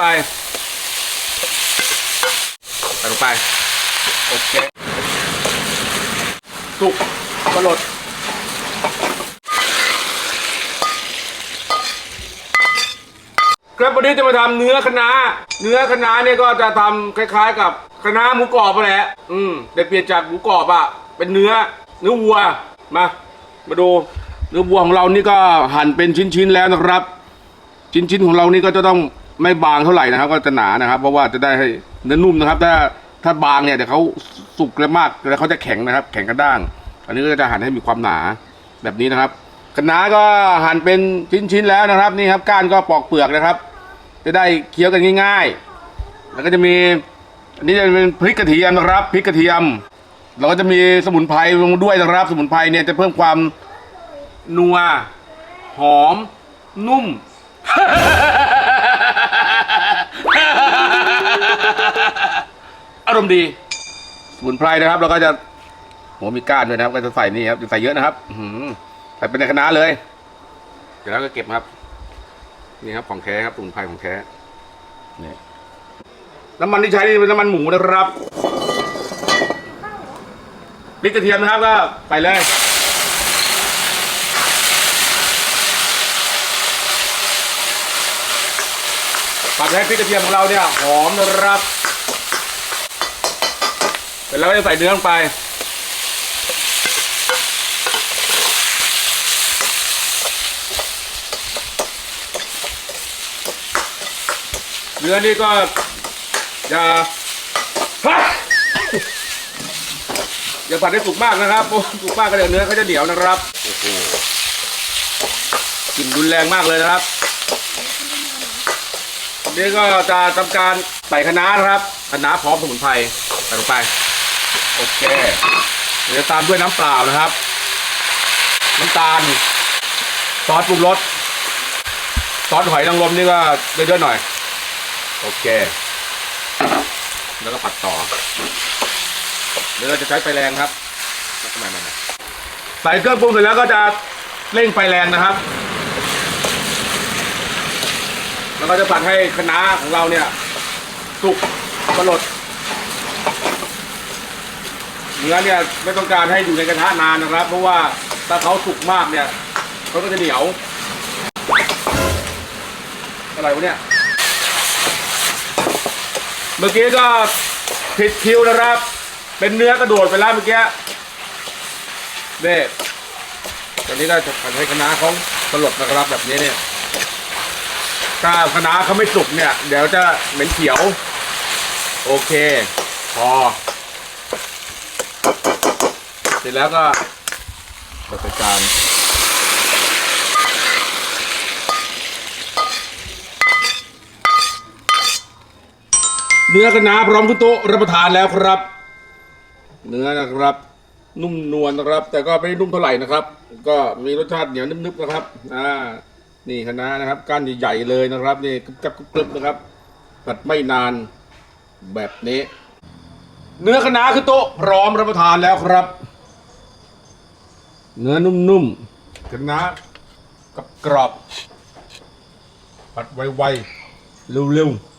ไปใส่ลงไป โอเคสุกกระโดดครับวันนี้จะมาทำเนื้อคะน้าเนื้อคะน้าเนี่ยก็จะทำคล้าย ๆ กับคะน้าหมูกรอบไปแหละอืมแต่เปลี่ยนจากหมูกรอบอะเป็นเนื้อ เนื้อวัวมา มาดูเนื้อวัวของเรานี่ก็หั่นเป็นชิ้นๆแล้วนะครับ ชิ้นๆของเรานี่ก็จะต้อง ไม่บางเท่าไหร่นะครับ ก็จะหนานะครับ เพราะว่าจะได้ให้เนื้อนุ่มนะครับ ถ้าถ้าบางเนี่ยเดี๋ยวเขาสุกแล้วมากแล้วเขาจะแข็งนะครับ แข็งกระด้าง อันนี้ก็จะหั่นให้มีความหนาแบบนี้นะครับคะน้าก็หั่นเป็นชิ้นๆแล้วนะครับนี่ครับก้านก็ปอกเปลือกนะครับ จะได้เคี้ยวกันง่าย ๆ แล้วก็จะมีอันนี้จะเป็นพริกกระเทียมนะครับพริกกระเทียมเราก็จะมีสมุนไพรลงด้วยนะครับ สมุนไพรเนี่ยจะเพิ่มความนัวหอม นุ่ม อารมณ์ดีสมุนไพรนะครับเราก็จะโหมีก้านด้วยนะครับ ก็จะใส่นี่ครับจะใส่เยอะนะครับ อื้อหือใส่เป็นในคณะน้าเลย เดี๋ยวเราก็เก็บครับ นี่ครับของแท้ครับสมุนไพรของแท้นี่น้ำมันที่ใช้นี่เป็นน้ำมันหมูนะครับพริกกระเทียมนะครับก็ใส่เลย ผัดให้พริกกระเทียมของเราเนี่ยหอมนะครับเสร็จแล้วก็จะใส่เนื้อลงไปเนื้อนี่ก็อย่าฮะอย่าผัดให้สุกมากนะครับสุกมากก็เดี๋ยวเนื้อเขาจะเหนียวนะครับโอ้โหกลิ่นรุนแรงมากเลยนะครับ นี่ก็จะทำการใส่คะน้านะครับคะน้าพร้อมสมุนไพรใส่ลงไป โอเคเดี๋ยวตามด้วยน้ำเปล่านะครับ น้ำตาล ซอสปรุงรส ซอสหอยนางรมนี่ก็เยอะๆหน่อย โอเค แล้วก็ผัดต่อ เดี๋ยวเราจะใช้ไฟแรงครับทำไมมันใส่เครื่องปรุงเสร็จแล้วก็จะเร่งไฟแรงนะครับ แล้ว ก็จะผัดให้คะน้าของเราเนี่ย สุกกระโดดเนื้อเนี่ยไม่ต้องการให้อยู่ในกระทะนานนะครับ เพราะว่าถ้าเขาสุกมากเนี่ยเขาก็จะเหนียวอะไรวะเนี่ยเมื่อกี้ก็ผิดคิวนะครับ เป็นเนื้อกระโดดไปแล้วเมื่อกี้นี่ตอนนี้ก็จะผัดให้คะน้าเขาสลดนะครับแบบนี้เนี่ย ถ้าคะน้าเขาไม่สุกเนี่ย เดี๋ยวจะเหม็นเขียว โอเค พอ เสร็จแล้วก็จัดการเนื้อคะน้าพร้อมขึ้นโต๊ะรับประทานแล้วครับ เนื้อนะครับ นุ่มนวลนะครับ แต่ก็ไม่นุ่มเท่าไหร่นะครับ ก็มีรสชาติเหนียวนึบๆนะครับ อ่า นี่คณะนะครับก้านใหญ่ๆเลยนะครับ นี่กรึบกรับกรึบนะครับผัดไม่นานแบบนี้ เนื้อคณะคือโต๊ะพร้อมรับประทานแล้วครับ เนื้อนุ่มๆคณะกับกรอบผัดไวๆเร็วๆ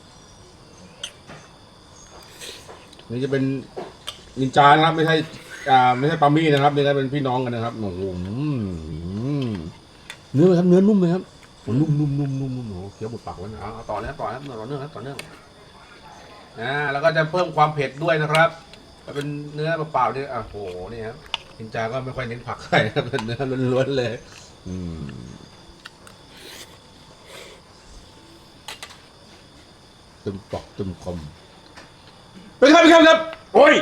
นี่จะเป็นนินจานะครับ ไม่ใช่อ่าไม่ใช่ปามี่นะครับนี่ก็เป็นพี่น้องกันนะครับโอ้โหอืม เนื้อไหมครับเนื้อนุ่มไหมครับโอ้นุ่มนุ่มนุ่มนุ่มนุ่มโอ้โหเคี้ยวบุดปากไว้นะเอาเอาต่อนะครับต่อนะครับต่อเนื่องครับต่อเนื่องอ่าแล้วก็จะเพิ่มความเผ็ดด้วยนะครับถ้าเป็นเนื้อเปล่าๆนี่อะโหนี่ครับนินจาก็ไม่ค่อยเน้นผักใส่ครับเป็นเนื้อล้วนๆเลย อืมตึมปอกตึมคมไปครับไปครับครับโอ้ย